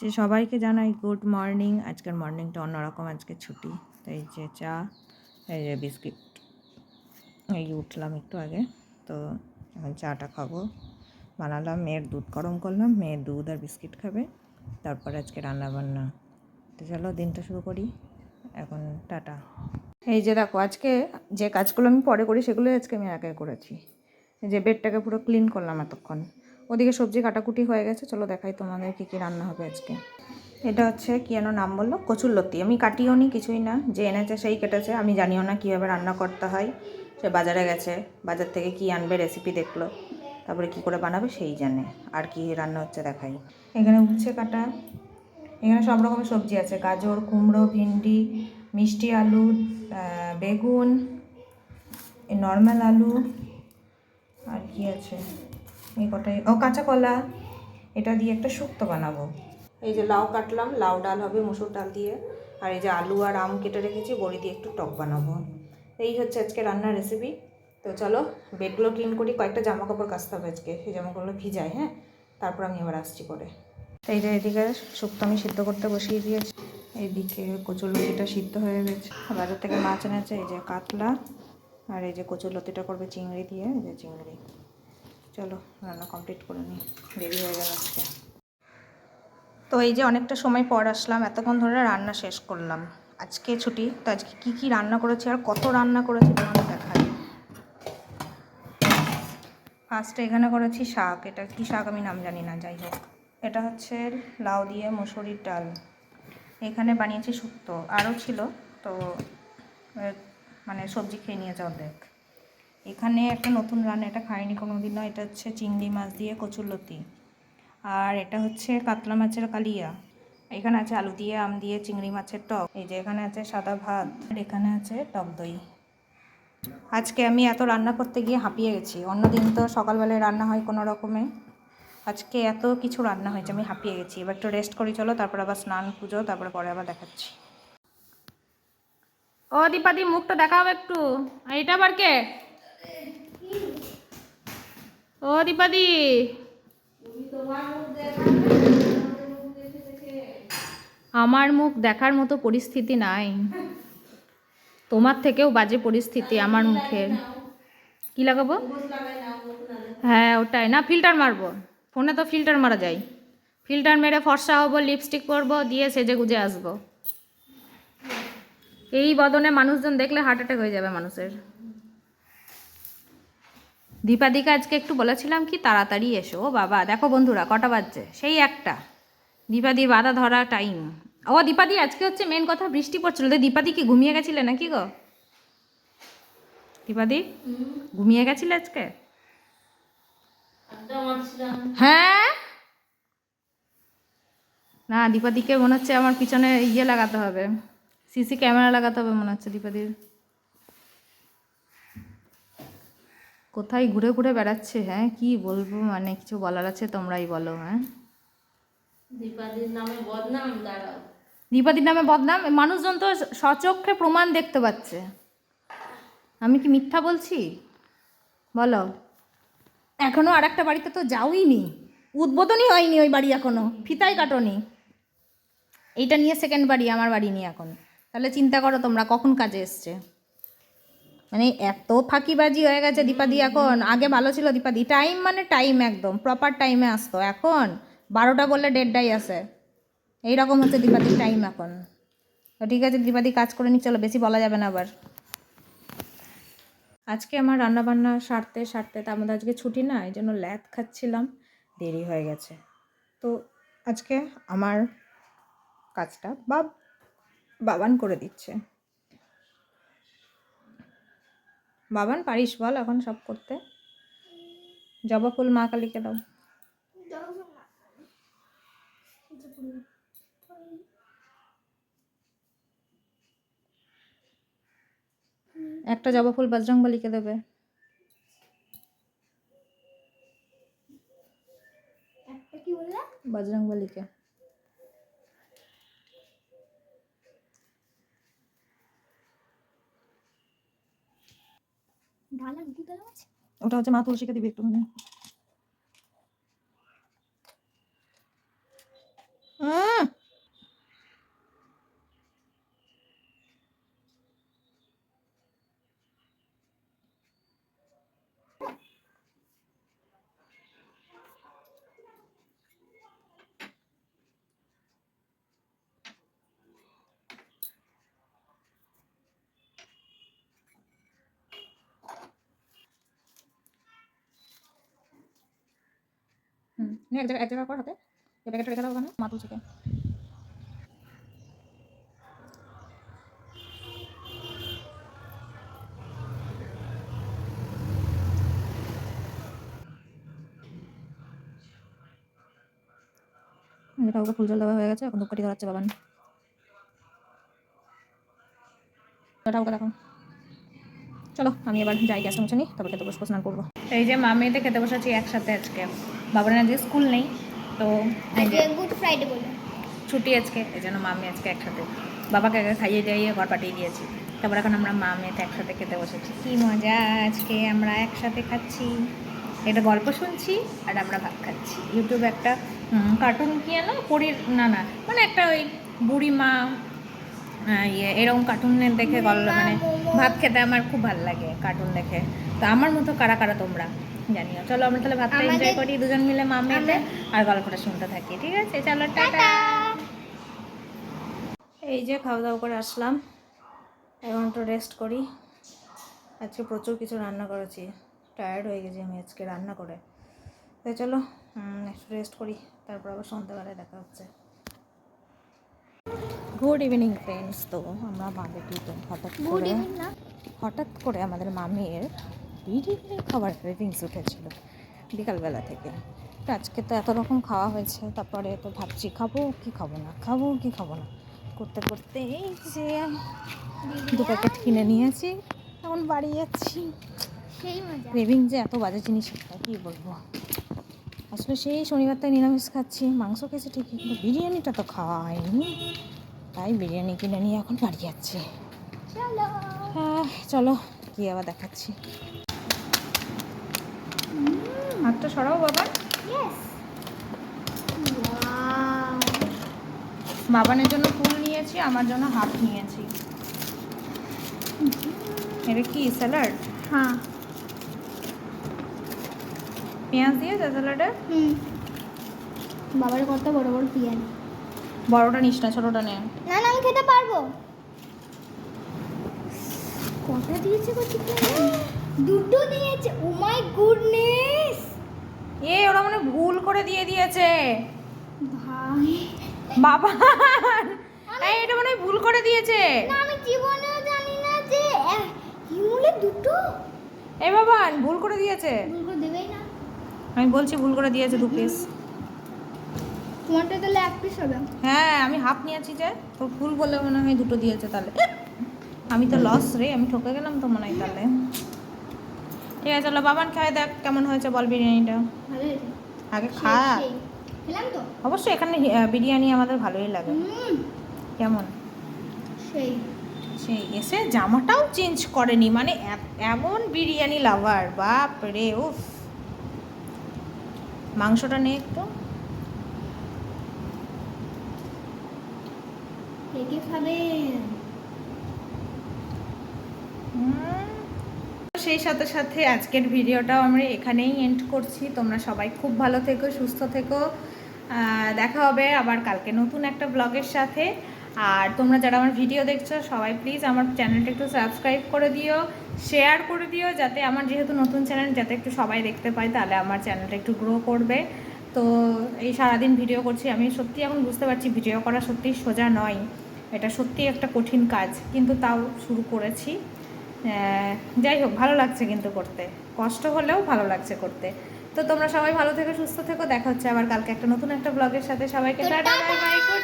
যে সবাইকে জানাই গুড মর্নিং আজকের মর্নিংটা অন্যরকম, আজকে ছুটি। এই যে চা, এই যে বিস্কিট। এই উঠলাম একটু আগে। তো এখন চাটা খাব। বানালাম, মেয়ের দুধ গরম করলাম। মেয়ের দুধ আর বিস্কিট খাবে। তারপর আজকে রান্না বান্না তো চলো, দিনটা শুরু করি। এখন টাটা। এই যে দেখো, আজকে যে কাজগুলো আমি পরে করি, সেগুলোই আজকে আমি একাই করেছি। এই যে বেডটাকে পুরো ক্লিন করলাম এতক্ষণ। ওদিকে সবজি কাটাকুটি হয়ে গেছে, চলো দেখাই তোমাদের কী কী রান্না হবে আজকে। এটা হচ্ছে কি যেন নাম বলল? কচুর লতি। আমি কাটিও নি, কিছুই না। যে এনেছে সেই কেটেছে। আমি জানিও না কীভাবে রান্না করতে হয়। সে বাজারে গেছে। বাজার থেকে কি আনবে রেসিপি দেখল। তারপরে কি করে বানাবে সেই জানে। আর কি রান্না হচ্ছে দেখাই। এখানে উচ্ছে কাটা। এখানে সব রকমের সবজি আছে। গাজর, কুমড়ো, ভিন্ডি, মিষ্টি আলু বেগুন নর্মাল আলু। আর কি আছে? এই কটাই। ও কাঁচা কলা, এটা দিয়ে একটা শুক্তো বানাবো। এই যে লাউ কাটলাম, লাউ ডাল হবে মুসুর ডাল দিয়ে। আর এই যে আলু আর আম কেটে রেখেছি, বড়ি দিয়ে একটু টক বানাবো। এই হচ্ছে আজকে রান্নার রেসিপি তো চলো বেডগুলো ক্লিন করি, কয়েকটা জামা কাপড় কাচতে হবে আজকে। সেই জামাগুলো ভিজায় হ্যাঁ? তারপর আমি আবার আসছি করে এই যে এদিকে শুক্তো আমি সিদ্ধ করতে বসিয়ে দিয়েছি। এইদিকে কচুলতিটা সিদ্ধ হয়ে গেছে। বাজার থেকে মাছ এনেছে, এই যে কাতলা। আর এই যে কচুলতিটা করবে চিংড়ি দিয়ে, এই যে চিংড়ি। চলো, রান্না কমপ্লিট করে নিই। দেরি হয়ে গেল আজকে। তো এই যে অনেকটা সময় পর আসলাম, এতক্ষণ ধরে রান্না শেষ করলাম। আজকে ছুটি, তো আজকে কী কী রান্না করেছি আর কত রান্না করেছি তোমাদের দেখাই। ফার্স্টে এখানে করেছি শাক, এটা কি শাক আমি নাম জানি না, যাই হোক। এটা হচ্ছে লাউ দিয়ে মুসুরির ডাল। এখানে বানিয়েছি শুক্তো, আরও ছিল, তো মানে সবজি খেয়ে নিয়ে নিয়েছে অর্ধেক। এখানে একটা নতুন রান্না, এটা খাইনি কোনো দিনও এটা হচ্ছে চিংড়ি মাছ দিয়ে কচুরলতি আর এটা হচ্ছে কাতলা মাছের কালিয়া। এখানে আছে আলু দিয়ে, আম দিয়ে, চিংড়ি মাছের টক। এই যে এখানে আছে সাদা ভাত, আর এখানে আছে টক দই। আজকে আমি এত রান্না করতে গিয়ে হাঁপিয়ে গেছি। অন্যদিন তো সকালবেলায় রান্না হয় কোনো রকমে। আজকে এত কিছু রান্না হয়েছে, আমি হাঁপিয়ে গেছি। এবার একটু রেস্ট করি, চলো, তারপর আবার স্নান, পুজো, তারপরে পরে আবার দেখাচ্ছি। ও দীপাদি, মুখটা দেখাও একটু। এটা আবার কে? ও দীপাদি আমার মুখ দেখার মতো পরিস্থিতি নাই। তোমার থেকেও বাজে পরিস্থিতি আমার মুখের। কি লাগাবো? হ্যাঁ ওটাই। না, ফিল্টার মারবো। ফোনে তো ফিল্টার মারা যায়। ফিল্টার মেরে ফর্সা হব লিপস্টিক পরবো, দিয়ে সেজে গুজে আসব। এই বদনে মানুষজন দেখলে হার্ট অ্যাটাক হয়ে যাবে মানুষের। দীপাদিকে আজকে একটু বলেছিলাম কি, তাড়াতাড়ি এসো। ও বাবা, দেখো বন্ধুরা, কটা বাজছে? সেই একটা। দীপাদির বাধা ধরা টাইম ও দীপাদি, আজকে হচ্ছে মেন কথা বৃষ্টি পড়ছিল। তো দীপাদি কি ঘুমিয়ে গেছিলে নাকি গো? দীপাদি, ঘুমিয়ে গেছিলে আজকে? হ্যাঁ? না, দীপাদিকে মনে হচ্ছে আমার পিছনে ইয়ে লাগাতে হবে। সিসি ক্যামেরা লাগাতে হবে মনে হচ্ছে দীপাদির। কোথায় ঘুরে ঘুরে বেড়াচ্ছে? হ্যাঁ কি বলব? মানে কিছু বলার আছে তোমরাই বলো হ্যাঁ? দীপাদির নামে বদনাম দাঁড়াও। দীপাদির নামে বদনাম? মানুষজন তো সচক্ষে প্রমাণ দেখতে পাচ্ছে। আমি কি মিথ্যা বলছি? বলো। এখনও আর একটা বাড়িতে তো যাওই নি উদ্বোধনই হয়নি ওই বাড়ি এখনও। ফিতাই কাটনি। এইটা নিয়ে সেকেন্ড বাড়ি আমার বাড়ি নিয়ে এখন। তাহলে চিন্তা করো তোমরা কখন কাজে এসছে। মানে এত ফাঁকিবাজি হয়ে গেছে দীপাদি এখন। আগে ভালো ছিল দীপাদি টাইম মানে টাইম একদম প্রপার টাইমে আসতো। এখন বারোটা বললে দেড়টাই আসে। এইরকম হচ্ছে দীপাদির টাইম এখন। তো ঠিক আছে দীপাদি কাজ করে নি চলো বেশি বলা যাবে না আবার। আজকে আমার রান্নাবান্না সারতে সারতে তার মধ্যে আজকে ছুটি না, এই জন্য ল্যাদ খাচ্ছিলাম। দেরি হয়ে গেছে। তো আজকে আমার কাজটা বা বাবান করে দিচ্ছে। বাবান পারিস? বল এখন সব করতে। জবা ফুল মা কালীকে দাও। একটা জবা ফুল বজরংবলীকে দেবে। বজরংবলীকে। ডালা ওটা হচ্ছে মা তুলসীকে দিবি একটু হুম এক জায়গায় এক জায়গায় কর এই রেখে দাও ওখানে মা তুলছে কে? এই কাউকে ফুল জল দেওয়া হয়ে গেছে, এখন ধূপকাঠি ধরাচ্ছে বাবান। ওটা ওকে দেখো চলো, আমি এবার যাই গ্যাস মুছে নিই, তারপর খেতে বসবো, স্নান করব। এই যে মা মেয়েতে খেতে বসেছি একসাথে আজকে। বাবার আজকে স্কুল নেই তো গুড ফ্রাইডে বলে। ছুটি আজকে এই জন্য মামি আজকে একসাথে। বাবাকে আগে খাইয়ে দিয়ে ঘর পাঠিয়ে দিয়েছি। তারপর এখন আমরা মা মেয়েতে একসাথে খেতে বসেছি। কি মজা আজকে আমরা একসাথে খাচ্ছি। এটা গল্প শুনছি আর আমরা ভাত খাচ্ছি। ইউটিউবে একটা কার্টুন কি না পরির না না মানে একটা ওই বুড়ি মা ইয়ে এরকম কার্টুনের দেখে গল্প মানে ভাত খেতে আমার খুব ভালো লাগে কার্টুন দেখে। তো আমার মতো কারা কারা তোমরা? জানিও। চলো আমরা তাহলে ভাতটা এনজয় করি দুজন মিলে মা মেয়েতে আর গল্পটা শুনতে থাকি ঠিক আছে? চলো টাটা! এই যে খাওয়া দাওয়া করে আসলাম এখন একটু রেস্ট করি। আজকে প্রচুর কিছু রান্না করেছি টায়ার্ড হয়ে গেছি আমি আজকে রান্না করে। তো চলো একটু রেস্ট করি তারপর আবার সন্ধ্যাবেলায় দেখা হচ্ছে। গুড ইভিনিং ফ্রেন্ডস তো আমরা বার্বিকিউতে হঠাৎ করে হঠাৎ করে আমাদের মামির বিরিয়ানি খাবার ক্রেভিংস উঠেছিল বিকালবেলা থেকে। তো আজকে তো এত রকম খাওয়া হয়েছে তারপরে তো ভাবছি খাব কি খাব না খাব কি খাব না। করতে করতে এই যে দু প্যাকেট কিনে নিয়েছি এখন বাড়ি যাচ্ছি। ক্রেভিং যে এত বাজে জিনিস একটা কী বলব? আসলে সেই শনিবার তাই নিরামিষ খাচ্ছি মাংস খেয়েছি ঠিকই কিন্তু বিরিয়ানিটা তো খাওয়া হয়নি। তাই বিরিয়ানি কিনে নিয়ে এখন বাড়ি যাচ্ছি। চলো। হ্যাঁ চলো কি আবার দেখাচ্ছি। হাতটা সরাও বাবা। বাবানের জন্য ফুল নিয়েছি আমার জন্য হাফ নিয়েছি। এটা কি স্যালাড? হ্যাঁ। পেঁয়াজ দিয়েছে স্যালাডে? হুম। বাবার কত বড় বড় পেঁয়াজ বড়টা নিস না ছোটোটা নে। না না আমি খেতে পারব। কটা দিয়েছে চিকেন? দুটো দিয়েছে ও মাই গুডনেস! এ ওরা মানে ভুল করে দিয়ে দিয়েছে। ভাই। বাবা এই এটা মানে ভুল করে দিয়েছে। না আমি জীবনেও জানি না যে এ- হিমুলে দুটো? এই বাবা ভুল করে দিয়েছে। ভুল করে দেবেই না। আমি বলছি ভুল করে দিয়েছে দু পিস তোমারটা তাহলে এক পিস হবে। হ্যাঁ আমি হাফ নিয়েছি যে তোর ফুল বলে মনে হয় দুটো দিয়েছে তাহলে। আমি তো লস রে আমি ঠকে গেলাম তো মনে হয় তাহলে। ঠিক আছে চলো বাবান খাই দেখ কেমন হয়েছে বল বিরিয়ানিটা। আগে খা। অবশ্যই এখানে বিরিয়ানি আমাদের ভালোই লাগে। কেমন? সেই। সেই এসে জামাটাও চেঞ্জ করেনি মানে এমন বিরিয়ানি লাভার বাপ রে উফ। মাংসটা নে একটু। খাবেন? হুম। সেই সাথে সাথে আজকের ভিডিওটাও আমরা এখানেই এন্ড করছি। তোমরা সবাই খুব ভালো থেকো, সুস্থ থেকো। দেখা হবে আবার কালকে নতুন একটা ব্লগের সাথে। আর তোমরা যারা আমার ভিডিও দেখছ, সবাই প্লিজ আমার চ্যানেলটা একটু সাবস্ক্রাইব করে দিও শেয়ার করে দিও, যাতে আমার যেহেতু নতুন চ্যানেল যাতে একটু সবাই দেখতে পায়, তাহলে আমার চ্যানেলটা একটু গ্রো করবে। তো এই সারাদিন ভিডিও করছি আমি। সত্যি এখন বুঝতে পারছি ভিডিও করা সত্যিই সোজা নয়। এটা সত্যি একটা কঠিন কাজ, কিন্তু তাও শুরু করেছি। যাই হোক ভালো লাগছে কিন্তু করতে। কষ্ট হলেও ভালো লাগছে করতে। তো তোমরা সবাই ভালো থেকো সুস্থ থেকো। দেখা হচ্ছে আবার কালকে একটা নতুন একটা ব্লগের সাথে। সবাইকে টাটা টাটা। Bye bye